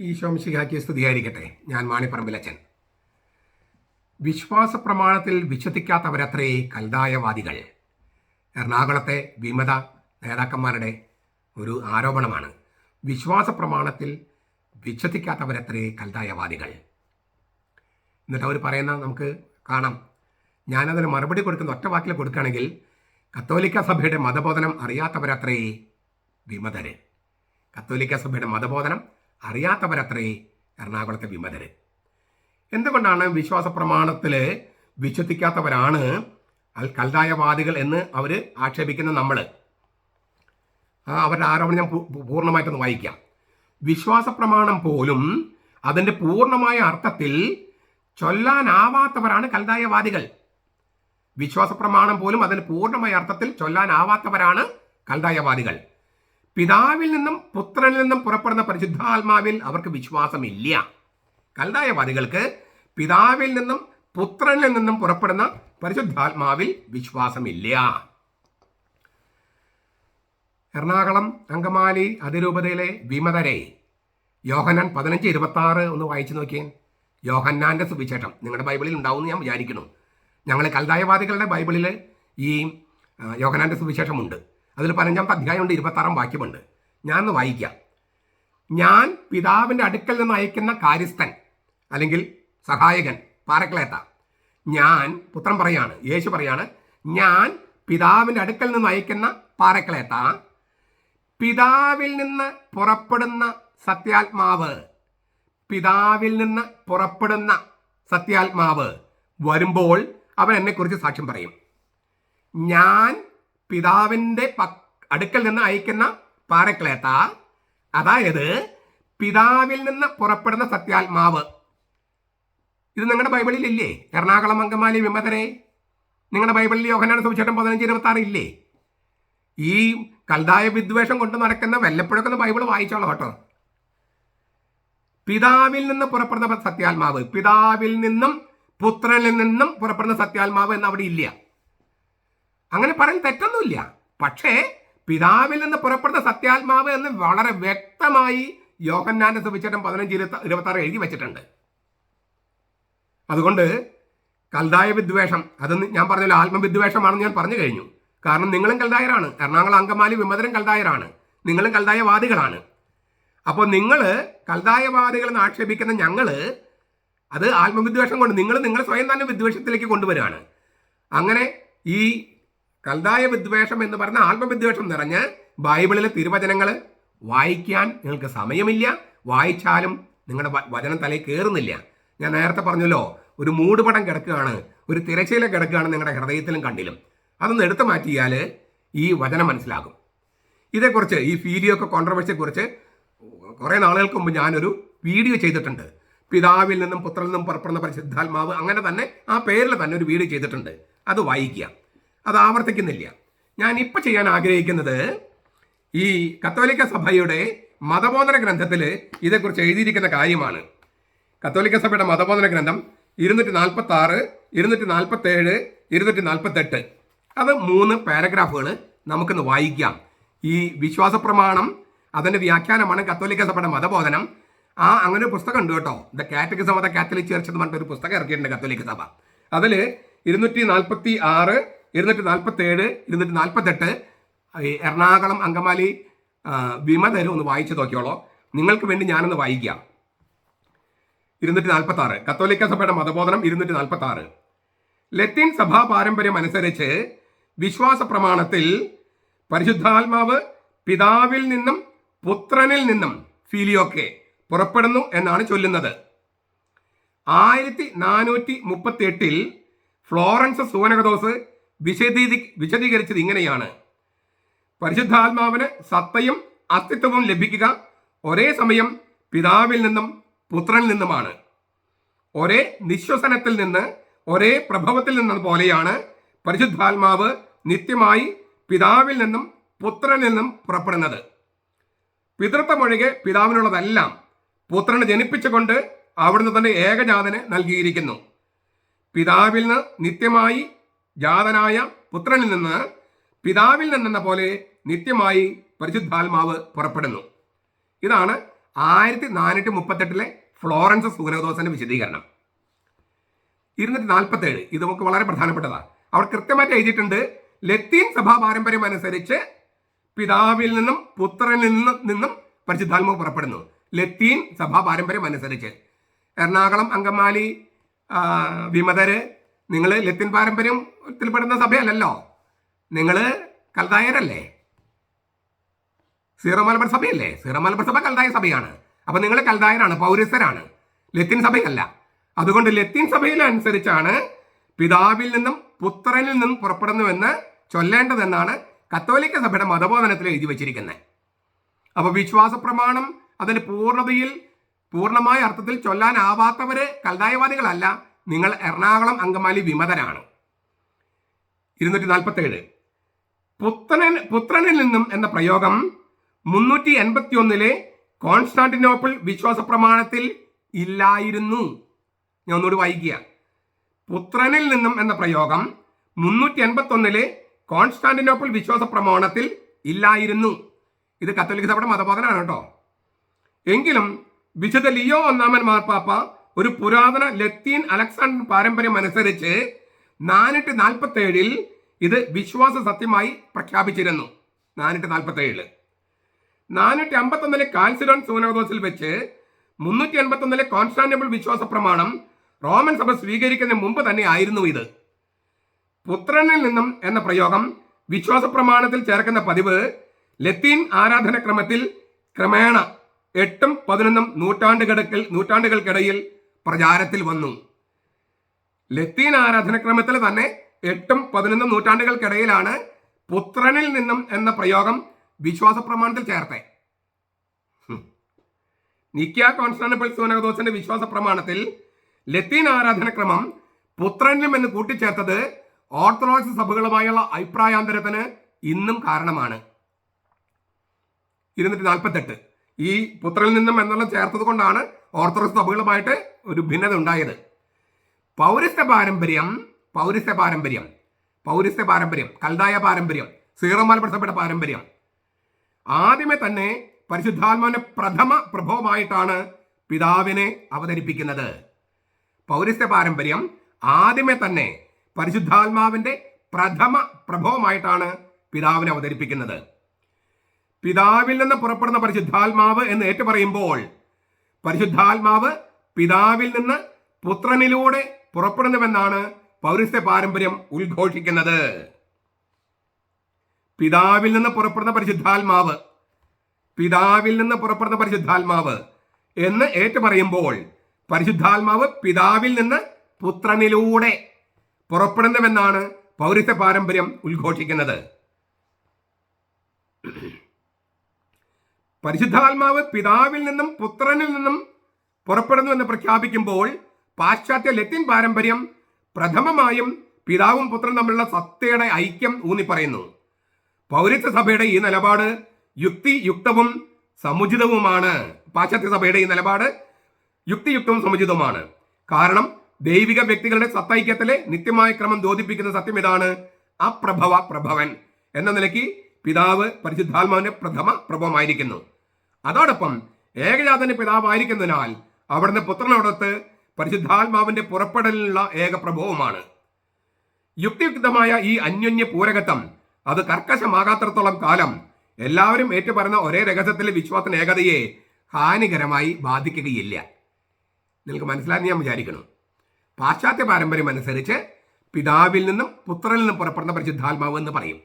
ഈശോംശിഹാക്കി സ്തുതിയായിരിക്കട്ടെ. ഞാൻ മാണിപ്പറമ്പിലച്ചൻ. വിശ്വാസ പ്രമാണത്തിൽ വിശ്വസിക്കാത്തവരത്രേ കൽതായവാദികൾ. എറണാകുളത്തെ വിമത നേതാക്കന്മാരുടെ ഒരു ആരോപണമാണ്. വിശ്വാസ പ്രമാണത്തിൽ വിശ്വസിക്കാത്തവരത്രേ കൽതായവാദികൾ. എന്നിട്ട് അവർ പറയുന്ന നമുക്ക് കാണാം. ഞാനതിന് മറുപടി കൊടുക്കുന്ന ഒറ്റ വാക്കിൽ കൊടുക്കുകയാണെങ്കിൽ കത്തോലിക്ക സഭയുടെ മതബോധനം അറിയാത്തവരത്രേ വിമതര്. കത്തോലിക്ക സഭയുടെ മതബോധനം അറിയാത്തവരത്രേ എറണാകുളത്തെ വിമതര്. എന്തുകൊണ്ടാണ് വിശ്വാസ പ്രമാണത്തിൽ വിശ്വസിക്കാത്തവരാണ് അൽ എന്ന് അവർ ആക്ഷേപിക്കുന്ന നമ്മൾ അവരുടെ ആരോപണം ഞാൻ പൂർണമായിട്ടൊന്ന് വായിക്കാം. വിശ്വാസ പ്രമാണം പോലും അതിന്റെ പൂർണമായ അർത്ഥത്തിൽ ചൊല്ലാനാവാത്തവരാണ് കൽതായവാദികൾ വിശ്വാസ പ്രമാണം പോലും അതിന് പൂർണമായ അർത്ഥത്തിൽ ചൊല്ലാനാവാത്തവരാണ് കൽതായവാദികൾ പിതാവിൽ നിന്നും പുത്രനിൽ നിന്നും പുറപ്പെടുന്ന പരിശുദ്ധാത്മാവിൽ അവർക്ക് വിശ്വാസമില്ല. കൽതായവാദികൾക്ക് പിതാവിൽ നിന്നും പുത്രനിൽ നിന്നും പുറപ്പെടുന്ന പരിശുദ്ധാത്മാവിൽ വിശ്വാസമില്ല. എറണാകുളം അങ്കമാലി അതിരൂപതയിലെ വിമതരെ യോഹന്നാൻ പതിനഞ്ച് ഇരുപത്തി ആറ് ഒന്ന് വായിച്ചു നോക്കിയേ. യോഹന്നാന്റെ സുവിശേഷം. നിങ്ങളുടെ ബൈബിളിൽ ഉണ്ടാവും ഞാൻ വിചാരിക്കുന്നു. ഞങ്ങൾ കൽതായവാദികളുടെ ബൈബിളിൽ ഈ യോഹനാന്റെ സുവിശേഷമുണ്ട്. അതിൽ പതിനഞ്ചാമത്തെ അധ്യായമുണ്ട് ഇരുപത്താറാം വാക്യമുണ്ട്. ഞാൻ ഒന്ന് വായിക്കാം. ഞാൻ പിതാവിന്റെ അടുക്കൽ നിന്ന് അയക്കുന്ന കാര്യസ്ഥൻ അല്ലെങ്കിൽ സഹായകൻ പാരക്ലേത്ത ഞാൻ പുത്രൻ പറയാണ് യേശു പറയാണ് ഞാൻ പിതാവിന്റെ അടുക്കൽ നിന്ന് അയക്കുന്ന പാരക്ലേത്ത പിതാവിൽ നിന്ന് പുറപ്പെടുന്ന സത്യാത്മാവ് പിതാവിൽ നിന്ന് പുറപ്പെടുന്ന സത്യാത്മാവ് വരുമ്പോൾ അവൻ എന്നെക്കുറിച്ച് സാക്ഷ്യം പറയും. ഞാൻ പിതാവിന്റെ അടുക്കൽ നിന്ന് അയക്കുന്ന പാരക്ലേത്ത അതായത് പിതാവിൽ നിന്ന് പുറപ്പെടുന്ന സത്യാത്മാവ്. ഇത് നിങ്ങളുടെ ബൈബിളിൽ ഇല്ലേ? എറണാകുളം അങ്കമാലി വിമതരെ. നിങ്ങളുടെ ബൈബിളിൽ യോഹനാണ് സുവിശേഷം പതിനഞ്ച് ഇരുപത്തി ആറ് ഇല്ലേ? ഈ കൽതായ വിദ്വേഷം കൊണ്ട് നടക്കുന്ന വല്ലപ്പോഴൊക്കെ ബൈബിൾ വായിച്ചോളാം കേട്ടോ. പിതാവിൽ നിന്ന് പുറപ്പെടുന്ന സത്യാത്മാവ്. പിതാവിൽ നിന്നും പുത്രനിൽ നിന്നും പുറപ്പെടുന്ന സത്യാത്മാവ് എന്ന് അവിടെ ഇല്ല. അങ്ങനെ പറയാൻ തെറ്റൊന്നുമില്ല. പക്ഷേ പിതാവിൽ നിന്ന് പുറപ്പെടുന്ന സത്യാത്മാവ് എന്ന് വളരെ വ്യക്തമായി യോഹന്നാന്റെ സുവിശേഷം പതിനഞ്ച് ഇരുപത്തി ഇരുപത്തി ആറ് എഴുതി വെച്ചിട്ടുണ്ട്. അതുകൊണ്ട് കൽതായ വിദ്വേഷം അത് ഞാൻ പറഞ്ഞല്ലോ ആത്മവിദ്വേഷമാണെന്ന് ഞാൻ പറഞ്ഞു കഴിഞ്ഞു. കാരണം നിങ്ങളും കൽതായരാണ്. എറണാകുളം അങ്കമാലി വിമതരും കൽതായരാണ്. നിങ്ങളും കൽതായവാദികളാണ്. അപ്പോൾ നിങ്ങൾ കൽതായവാദികൾ എന്ന് ആക്ഷേപിക്കുന്ന ഞങ്ങൾ അത് ആത്മവിദ്വേഷം കൊണ്ട് നിങ്ങൾ നിങ്ങൾ സ്വയം തന്നെ വിദ്വേഷത്തിലേക്ക് കൊണ്ടുവരികയാണ്. അങ്ങനെ ഈ കൽതായ വിദ്വേഷം എന്ന് പറഞ്ഞ ആത്മവിദ്വേഷം നിറഞ്ഞ് ബൈബിളിലെ തിരുവചനങ്ങൾ വായിക്കാൻ നിങ്ങൾക്ക് സമയമില്ല. വായിച്ചാലും നിങ്ങളുടെ വചനം തലയിൽ കയറുന്നില്ല ഞാൻ നേരത്തെ പറഞ്ഞല്ലോ ഒരു മൂടുപടം കിടക്കുകയാണ് ഒരു തിരശ്ശീല കിടക്കുകയാണ് നിങ്ങളുടെ ഹൃദയത്തിലും കണ്ടിലും. അതൊന്ന് എടുത്തു മാറ്റിയാൽ ഈ വചനം മനസ്സിലാകും. ഇതേക്കുറിച്ച് ഈ ഫീലിയൊക്കെ കോൺട്രവേഴ്സിയെക്കുറിച്ച് കുറേ നാളുകൾക്ക് മുമ്പ് ഞാനൊരു വീഡിയോ ചെയ്തിട്ടുണ്ട്. പിതാവിൽ നിന്നും പുത്രനിൽ നിന്നും പുറപ്പെടുന്ന പരിശുദ്ധാത്മാവ് അങ്ങനെ തന്നെ ആ പേരിൽ തന്നെ ഒരു വീഡിയോ ചെയ്തിട്ടുണ്ട്. അത് വായിക്കുക. അത് ആവർത്തിക്കുന്നില്ല. ഞാൻ ഇപ്പൊ ചെയ്യാൻ ആഗ്രഹിക്കുന്നത് ഈ കത്തോലിക്ക സഭയുടെ മതബോധന ഗ്രന്ഥത്തിൽ ഇതേക്കുറിച്ച് എഴുതിയിരിക്കുന്ന കാര്യമാണ്. കത്തോലിക്ക സഭയുടെ മതബോധന ഗ്രന്ഥം ഇരുന്നൂറ്റി നാൽപ്പത്തി ആറ് ഇരുന്നൂറ്റി നാൽപ്പത്തി ഏഴ് ഇരുന്നൂറ്റി നാൽപ്പത്തെട്ട് അത് മൂന്ന് പാരഗ്രാഫുകൾ നമുക്കിന്ന് വായിക്കാം. ഈ വിശ്വാസ പ്രമാണം അതിന്റെ വ്യാഖ്യാനമാണ് കത്തോലിക്ക സഭയുടെ മതബോധനം. ആ അങ്ങനെ ഒരു പുസ്തകം ഉണ്ട് കേട്ടോ. The catechism of the catholic church എന്ന് പറഞ്ഞിട്ട് ഒരു പുസ്തകം ഇറക്കിയിട്ടുണ്ട് കത്തോലിക്ക സഭ. അതിൽ ഇരുന്നൂറ്റി നാൽപ്പത്തി ആറ് ഇരുന്നൂറ്റി നാൽപ്പത്തി ഏഴ് ഇരുന്നൂറ്റി നാൽപ്പത്തെട്ട് എറണാകുളം അങ്കമാലി വിമതരു ഒന്ന് വായിച്ചു നോക്കിയോളോ. നിങ്ങൾക്ക് വേണ്ടി ഞാനൊന്ന് വായിക്കാം. ഇരുന്നൂറ്റി നാൽപ്പത്തി ആറ് കത്തോലിക്ക സഭയുടെ മതബോധനം ഇരുന്നൂറ്റി നാൽപ്പത്തി ആറ് ലത്തീൻ സഭാ പാരമ്പര്യം അനുസരിച്ച് വിശ്വാസ പ്രമാണത്തിൽ പരിശുദ്ധാത്മാവ് പിതാവിൽ നിന്നും പുത്രനിൽ നിന്നും ഫീലിയൊക്കെ പുറപ്പെടുന്നു എന്നാണ് ചൊല്ലുന്നത്. ആയിരത്തി നാനൂറ്റി മുപ്പത്തി എട്ടിൽ ഫ്ലോറൻസ് സൂനകദോസ് വിശദീ വിശദീകരിച്ചത് ഇങ്ങനെയാണ്. പരിശുദ്ധാത്മാവിന് സത്തയും അസ്തിത്വവും ലഭിക്കുക ഒരേ സമയം പിതാവിൽ നിന്നും പുത്രനിൽ നിന്നുമാണ്. ഒരേ നിശ്വസനത്തിൽ നിന്ന് ഒരേ പ്രഭവത്തിൽ നിന്നത് പോലെയാണ് പരിശുദ്ധാത്മാവ് നിത്യമായി പിതാവിൽ നിന്നും പുത്രനിൽ നിന്നും പുറപ്പെടുന്നത്. പിതൃത്വമൊഴികെ പിതാവിനുള്ളതെല്ലാം പുത്രനെ ജനിപ്പിച്ചുകൊണ്ട് അവിടുന്ന് തന്നെ ഏകജാതന് നൽകിയിരിക്കുന്നു. പിതാവിൽ നിന്ന് നിത്യമായി ജാതനായ പുത്രനിൽ നിന്ന് പിതാവിൽ നിന്നെന്ന പോലെ നിത്യമായി പരിശുദ്ധാത്മാവ് പുറപ്പെടുന്നു. ഇതാണ് ആയിരത്തി നാനൂറ്റി മുപ്പത്തെട്ടിലെ ഫ്ലോറൻസ് സൂനോദോസിന്റെ വിശദീകരണം. ഇരുന്നൂറ്റി നാൽപ്പത്തേഴ് ഇത് നമുക്ക് വളരെ പ്രധാനപ്പെട്ടതാണ് അവർ കൃത്യമായിട്ട് എഴുതിയിട്ടുണ്ട് ലത്തീൻ സഭാ പാരമ്പര്യം അനുസരിച്ച് പിതാവിൽ നിന്നും പുത്രനിൽ നിന്നും നിന്നും പരിശുദ്ധാത്മാവ് പുറപ്പെടുന്നു. ലത്തീൻ സഭാ പാരമ്പര്യം അനുസരിച്ച്. എറണാകുളം അങ്കമാലി വിമതര് നിങ്ങൾ ലത്തിൻ പാരമ്പര്യത്തിൽപ്പെടുന്ന സഭയല്ലല്ലോ. നിങ്ങൾ കൽതായരല്ലേ സീറോ മലബാർ സഭയല്ലേ? സീറോ മലബാർ സഭ കൽതായ സഭയാണ്. അപ്പൊ നിങ്ങൾ കൽതായരാണ് പൗരസ്യരാണ്. ലത്തിൻ സഭയല്ല. അതുകൊണ്ട് ലത്തിൻ സഭയിൽ അനുസരിച്ചാണ് പിതാവിൽ നിന്നും പുത്രനിൽ നിന്നും പുറപ്പെടുന്നുവെന്ന് ചൊല്ലേണ്ടതെന്നാണ് കത്തോലിക്ക സഭയുടെ മതബോധനത്തിൽ എഴുതി വച്ചിരിക്കുന്നത് അപ്പോൾ വിശ്വാസ പ്രമാണം അതിന് പൂർണതയിൽ പൂർണമായ അർത്ഥത്തിൽ ചൊല്ലാനാവാത്തവര് കൽതായവാദികളല്ല നിങ്ങൾ എറണാകുളം അങ്കമാലി വിമതരാണ്. ഇരുന്നൂറ്റി നാൽപ്പത്തേഴ് പുത്രനിൽ നിന്നും എന്ന പ്രയോഗം മുന്നൂറ്റി എൺപത്തി ഒന്നിലെ കോൺസ്റ്റാന്റിനോപ്പിൾ വിശ്വാസ പ്രമാണത്തിൽ ഇല്ലായിരുന്നു. ഞാൻ ഒന്നുകൂടി വൈകിയ പുത്രനിൽ നിന്നും എന്ന പ്രയോഗം മുന്നൂറ്റി എൺപത്തി ഒന്നിലെ കോൺസ്റ്റാന്റിനോപ്പിൾ വിശ്വാസ പ്രമാണത്തിൽ ഇല്ലായിരുന്നു. ഇത് കത്തോലിക്ക സഭയുടെ മതബോധനാണ് കേട്ടോ. എങ്കിലും വിശുദ്ധ ലിയോ ഒന്നാമൻ മാർപ്പാപ്പ ഒരു പുരാതന ലത്തീൻ അലക്സാണ്ടർ പാരമ്പര്യം അനുസരിച്ച് നാനൂറ്റി നാൽപ്പത്തി ഏഴിൽ ഇത് വിശ്വാസ സത്യമായി പ്രഖ്യാപിച്ചിരുന്നു. നാനൂറ്റി നാൽപ്പത്തി ഏഴിൽ നാനൂറ്റി അമ്പത്തൊന്നിലെ കാൽസിഡോൺ സൂനോദോസിൽ വെച്ച് മുന്നൂറ്റി എൺപത്തൊന്നിലെ കോൺസ്റ്റാന്റബിൾ വിശ്വാസ പ്രമാണം റോമൻ സഭ സ്വീകരിക്കുന്നതിന് മുമ്പ് തന്നെ ആയിരുന്നു ഇത്. പുത്രനിൽ നിന്നും എന്ന പ്രയോഗം വിശ്വാസ പ്രമാണത്തിൽ ചേർക്കുന്ന പതിവ് ലത്തീൻ ആരാധനക്രമത്തിൽ ക്രമേണ എട്ടും പതിനൊന്നും നൂറ്റാണ്ടുകടക്കിൽ നൂറ്റാണ്ടുകൾക്കിടയിൽ പ്രചാരത്തിൽ വന്നു. ലത്തീൻ ആരാധനക്രമത്തിൽ തന്നെ എട്ടും പതിനൊന്നും നൂറ്റാണ്ടുകൾക്കിടയിലാണ് പുത്രനിൽ നിന്നും എന്ന പ്രയോഗം വിശ്വാസ പ്രമാണത്തിൽ ചേർത്തെ. നിക്കിയ കോൺസ്റ്റാന്റിപ്പിൾ സൂനകദോസിന്റെ വിശ്വാസ പ്രമാണത്തിൽ ലത്തീൻ ആരാധനക്രമം പുത്രനിലും എന്ന് കൂട്ടിച്ചേർത്തത് ഓർത്തഡോക്സ് സഭകളുമായുള്ള അഭിപ്രായാന്തരത്തിന് ഇന്നും കാരണമാണ്. ഇരുന്നൂറ്റി നാൽപ്പത്തെട്ട്. ഈ പുത്രനിൽ നിന്നും എന്നുള്ള ചേർത്തത് കൊണ്ടാണ് ഓർത്തഡോക്സ് സഭകളുമായിട്ട് ഒരു ഭിന്നത ഉണ്ടായത്. പൗരസ്ത്യ പാരമ്പര്യം പൗരസ്ത്യ പാരമ്പര്യം പൗരസ്ത്യ പാരമ്പര്യം കൽതായ പാരമ്പര്യം സീറോ മലബാർ സഭയുടെ പാരമ്പര്യം. ആദ്യമേ തന്നെ പരിശുദ്ധാത്മാവിന്റെ പ്രഥമ പ്രഭവമായിട്ടാണ് പിതാവിനെ അവതരിപ്പിക്കുന്നത്. പൗരസ്ത്യ പാരമ്പര്യം ആദ്യമേ തന്നെ പരിശുദ്ധാത്മാവിന്റെ പ്രഥമ പ്രഭവമായിട്ടാണ് പിതാവിനെ അവതരിപ്പിക്കുന്നത്. പിതാവിൽ നിന്ന് പുറപ്പെടുന്ന പരിശുദ്ധാത്മാവ് എന്ന് ഏറ്റു പറയുമ്പോൾ പരിശുദ്ധാത്മാവ് പിതാവിൽ നിന്ന് പുത്രനിലൂടെ പുറപ്പെടുന്നുവെന്നാണ് പൗരസ്ത്യ പാരമ്പര്യം ഉദ്ഘോഷിക്കുന്നത്. പിതാവിൽ നിന്ന് പുറപ്പെടുന്ന പരിശുദ്ധാത്മാവ് പിതാവിൽ നിന്ന് പുറപ്പെടുന്ന പരിശുദ്ധാത്മാവ് എന്ന് ഏറ്റു പറയുമ്പോൾ പരിശുദ്ധാത്മാവ് പിതാവിൽ നിന്ന് പുത്രനിലൂടെ പുറപ്പെടുന്നുവെന്നാണ് പൗരസ്ത്യ പാരമ്പര്യം ഉദ്ഘോഷിക്കുന്നത്. പരിശുദ്ധാത്മാവ് പിതാവിൽ നിന്നും പുത്രനിൽ നിന്നും പുറപ്പെടുന്നു എന്ന് പ്രഖ്യാപിക്കുമ്പോൾ പാശ്ചാത്യ ലത്തിൻ പാരമ്പര്യം പ്രഥമമായും പിതാവും പുത്രനും തമ്മിലുള്ള സത്തയുടെ ഐക്യം ഊന്നി പറയുന്നു പൗരത്വ സഭയുടെ ഈ നിലപാട് യുക്തിയുക്തവും സമുചിതവുമാണ്. പാശ്ചാത്യ സഭയുടെ ഈ നിലപാട് യുക്തിയുക്തവും സമുചിതവുമാണ്. കാരണം ദൈവിക വ്യക്തികളുടെ സത്തൈക്യത്തിലെ നിത്യമായ ക്രമം ദോധിപ്പിക്കുന്ന സത്യം ഇതാണ് അപ്രഭവ പ്രഭവൻ എന്ന നിലയ്ക്ക് പിതാവ് പരിശുദ്ധാത്മാവിന്റെ പ്രഥമ പ്രഭവമായിരിക്കുന്നു. അതോടൊപ്പം ഏകജാതന്റെ പിതാവായിരിക്കുന്നതിനാൽ അവിടുന്ന് പുത്രനോടൊത്ത് പരിശുദ്ധാത്മാവിന്റെ പുറപ്പെടലിനുള്ള ഏക പ്രഭവമാണ്. യുക്തിയുക്തമായ ഈ അന്യോന്യ പൂരകത്വം അത് കർക്കശമാകാത്രത്തോളം കാലം എല്ലാവരും ഏറ്റുപറഞ്ഞ ഒരേ രഹസ്യത്തിലെ വിശ്വാസത്തിന് ഏകതയെ ഹാനികരമായി ബാധിക്കുകയില്ല. നിങ്ങൾക്ക് മനസ്സിലാക്കി ഞാൻ വിചാരിക്കണം പാശ്ചാത്യ പാരമ്പര്യം അനുസരിച്ച് പിതാവിൽ നിന്നും പുത്രനിൽ നിന്നും പുറപ്പെടുന്ന പരിശുദ്ധാത്മാവ് എന്ന് പറയും.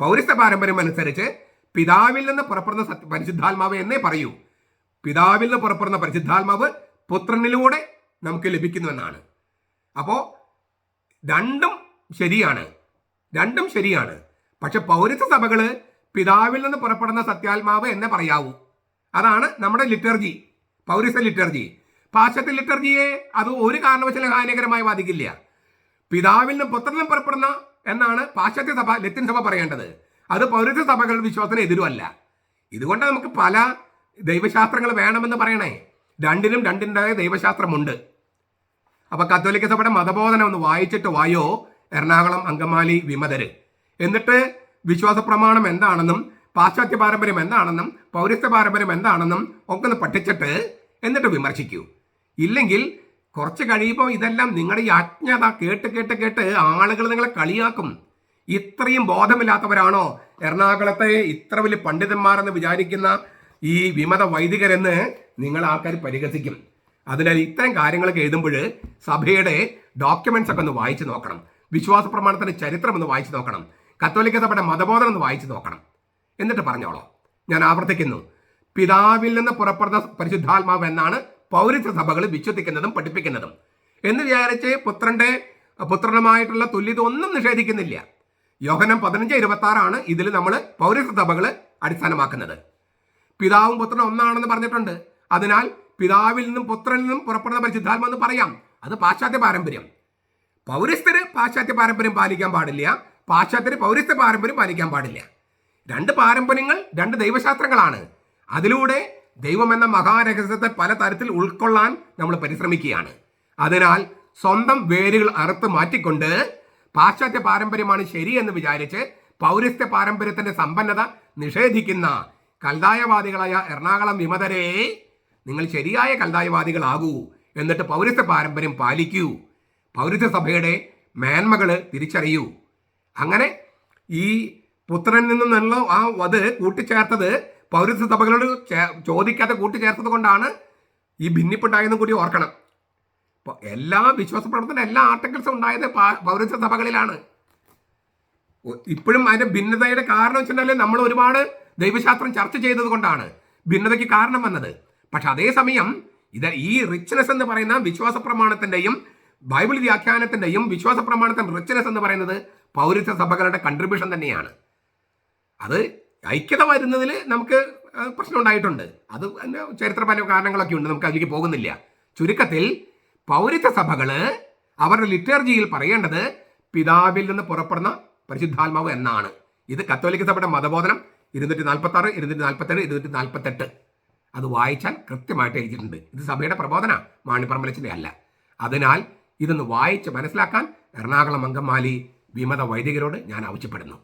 പൗരസ്ത്യ പാരമ്പര്യം അനുസരിച്ച് പിതാവിൽ നിന്ന് പുറപ്പെടുന്ന സത്യ- പരിശുദ്ധാത്മാവ് എന്നേ പറയൂ. പിതാവിൽ നിന്ന് പുറപ്പെടുന്ന പരിശുദ്ധാത്മാവ് പുത്രനിലൂടെ നമുക്ക് ലഭിക്കുന്നുവെന്നാണ്. അപ്പോൾ രണ്ടും ശരിയാണ്. രണ്ടും ശരിയാണ്. പക്ഷെ പൗരത്വ സഭകൾ പിതാവിൽ നിന്ന് പുറപ്പെടുന്ന സത്യാത്മാവ് എന്നേ പറയാവൂ. അതാണ് നമ്മുടെ ലിറ്റർജി പൗരസ്യ ലിറ്റർജി. പാശ്ചാത്യ ലിറ്റർജിയെ അത് ഒരു കാരണവശാലും ഹാനികരമായി ബാധിക്കില്ല. പിതാവിൽ നിന്ന് പുത്രനും പുറപ്പെടുന്ന എന്നാണ് പാശ്ചാത്യ സഭ ലത്തിൻ സഭ പറയേണ്ടത്. അത് പൗരത്വ സഭകളുടെ വിശ്വാസത്തിന് എതിരുമല്ല. ഇതുകൊണ്ട് നമുക്ക് പല ദൈവശാസ്ത്രങ്ങൾ വേണമെന്ന് പറയണേ. രണ്ടിനും രണ്ടിന്റെതായ ദൈവശാസ്ത്രമുണ്ട്. അപ്പൊ കത്തോലിക്ക സഭയുടെ മതബോധനം ഒന്ന് വായിച്ചിട്ട് വായോ? എറണാകുളം അങ്കമാലി വിമതര്. എന്നിട്ട് വിശ്വാസ പ്രമാണം എന്താണെന്നും പാശ്ചാത്യ പാരമ്പര്യം എന്താണെന്നും പൗരസ്ത്യ പാരമ്പര്യം എന്താണെന്നും ഒക്കെ ഒന്ന് പഠിച്ചിട്ട് എന്നിട്ട് വിമർശിക്കൂ. ഇല്ലെങ്കിൽ കുറച്ച് കഴിയുമ്പോൾ ഇതെല്ലാം നിങ്ങളുടെ ഈ അജ്ഞത കേട്ട് കേട്ട് കേട്ട് ആളുകൾ നിങ്ങളെ കളിയാക്കും. ഇത്രയും ബോധമില്ലാത്തവരാണോ? എറണാകുളത്തെ ഇത്ര വലിയ പണ്ഡിതന്മാരെന്ന് വിചാരിക്കുന്ന ഈ വിമത വൈദികരെന്ന് നിങ്ങൾ ആൾക്കാർ പരിഹസിക്കും. അതിനാൽ ഇത്തരം കാര്യങ്ങളൊക്കെ എഴുതുമ്പോൾ സഭയുടെ ഡോക്യുമെന്റ്സ് ഒക്കെ ഒന്ന് വായിച്ചു നോക്കണം. വിശ്വാസ പ്രമാണത്തിന്റെ ചരിത്രം ഒന്ന് വായിച്ചു നോക്കണം. കത്തോലിക്ക സഭയുടെ മതബോധനം ഒന്ന് വായിച്ചു നോക്കണം. എന്നിട്ട് പറഞ്ഞോളൂ. ഞാൻ ആവർത്തിക്കുന്നു. പിതാവിൽ നിന്ന് പുറപ്പെടുന്ന പരിശുദ്ധാത്മാവ് എന്നാണ് പൗരത്വ സഭകൾ വിശ്വസിക്കുന്നതും പഠിപ്പിക്കുന്നതും. എന്ന് വിചാരിച്ച് പുത്രന്റെ പുത്രനുമായിട്ടുള്ള തുല്യത ഒന്നും നിഷേധിക്കുന്നില്ല. യോഹനം പതിനഞ്ച് ഇരുപത്തി ആറാണ് ഇതിൽ നമ്മൾ പൗരത്വ സഭകൾ അടിസ്ഥാനമാക്കുന്നത്. പിതാവും പുത്രനും ഒന്നാണെന്ന് പറഞ്ഞിട്ടുണ്ട്. അതിനാൽ പിതാവിൽ നിന്നും പുത്രനിൽ നിന്നും പുറപ്പെടുന്ന പരിശുദ്ധാത്മ എന്ന് പറയാം. അത് പാശ്ചാത്യ പാരമ്പര്യം. പൗരസ്ഥര് പാശ്ചാത്യ പാരമ്പര്യം പാലിക്കാൻ പാടില്ല. പാശ്ചാത്യര് പൗരസ്ത്യ പാരമ്പര്യം പാലിക്കാൻ പാടില്ല. രണ്ട് പാരമ്പര്യങ്ങൾ രണ്ട് ദൈവശാസ്ത്രങ്ങളാണ്. അതിലൂടെ ദൈവം എന്ന മഹാരഹസ്യത്തെ പല തരത്തിൽ ഉൾക്കൊള്ളാൻ നമ്മൾ പരിശ്രമിക്കുകയാണ്. അതിനാൽ സ്വന്തം വേരുകൾ അറുത്ത് മാറ്റിക്കൊണ്ട് പാശ്ചാത്യ പാരമ്പര്യമാണ് ശരിയെന്ന് വിചാരിച്ച് പൗരസ്ത്യ പാരമ്പര്യത്തിന്റെ സമ്പന്നത നിഷേധിക്കുന്ന കൽതായവാദികളായ എറണാകുളം വിമതരെ നിങ്ങൾ ശരിയായ കൽതായവാദികളാകൂ എന്നിട്ട് പൗരസ്ത്യ പാരമ്പര്യം പാലിക്കൂ. പൗരസ്ത്യ സഭയുടെ മേന്മകൾ തിരിച്ചറിയൂ. അങ്ങനെ ഈ പുത്രനിൽ നിന്നുള്ള ആ വത് കൂട്ടിച്ചേർത്തത് പൗരസ്ത്യ സഭകളോട് ചോദിക്കാതെ കൂട്ടിച്ചേർത്തത് കൊണ്ടാണ് ഈ ഭിന്നിപ്പുണ്ടായെന്നും കൂടി ഓർക്കണം. എല്ലാ വിശ്വാസ പ്രവർത്തന എല്ലാ ആർട്ടിക്കിൾസും ഉണ്ടായത് പൗരത്വ സഭകളിലാണ്. ഇപ്പോഴും അതിന്റെ ഭിന്നതയുടെ കാരണം വെച്ചിട്ടുണ്ടെങ്കിൽ നമ്മൾ ഒരുപാട് ദൈവശാസ്ത്രം ചർച്ച ചെയ്തത് കൊണ്ടാണ് ഭിന്നതയ്ക്ക് കാരണം വന്നത്. പക്ഷെ അതേസമയം ഇത് ഈ റിച്ച്നെസ് എന്ന് പറയുന്ന വിശ്വാസ പ്രമാണത്തിന്റെയും ബൈബിൾ വ്യാഖ്യാനത്തിന്റെയും വിശ്വാസ പ്രമാണത്തിന്റെ റിച്ച്നെസ് എന്ന് പറയുന്നത് പൗരത്വ സഭകളുടെ കൺട്രിബ്യൂഷൻ തന്നെയാണ്. അത് ഐക്യത വരുന്നതിൽ നമുക്ക് പ്രശ്നം ഉണ്ടായിട്ടുണ്ട്. അത് ചരിത്രപരമായ കാരണങ്ങളൊക്കെ ഉണ്ട്. നമുക്ക് അതിലേക്ക് പോകുന്നില്ല. ചുരുക്കത്തിൽ പൗരത്വ സഭകൾ അവരുടെ ലിറ്റർജിയിൽ പറയേണ്ടത് പിതാവിൽ നിന്ന് പുറപ്പെടുന്ന പരിശുദ്ധാത്മാവ് എന്നാണ്. ഇത് കത്തോലിക്ക സഭയുടെ മതബോധനം ഇരുന്നൂറ്റി നാൽപ്പത്തി ആറ് ഇരുന്നൂറ്റി നാൽപ്പത്തേഴ് ഇരുന്നൂറ്റി നാൽപ്പത്തെട്ട് അത് വായിച്ചാൽ കൃത്യമായിട്ട് എഴുതിയിട്ടുണ്ട്. ഇത് സഭയുടെ പ്രബോധന മാണിപ്പറമ്പലച്ചിന്റെ അല്ല. അതിനാൽ ഇതൊന്ന് വായിച്ച് മനസ്സിലാക്കാൻ എറണാകുളം അങ്കമാലി വിമത വൈദികരോട് ഞാൻ ആവശ്യപ്പെടുന്നു.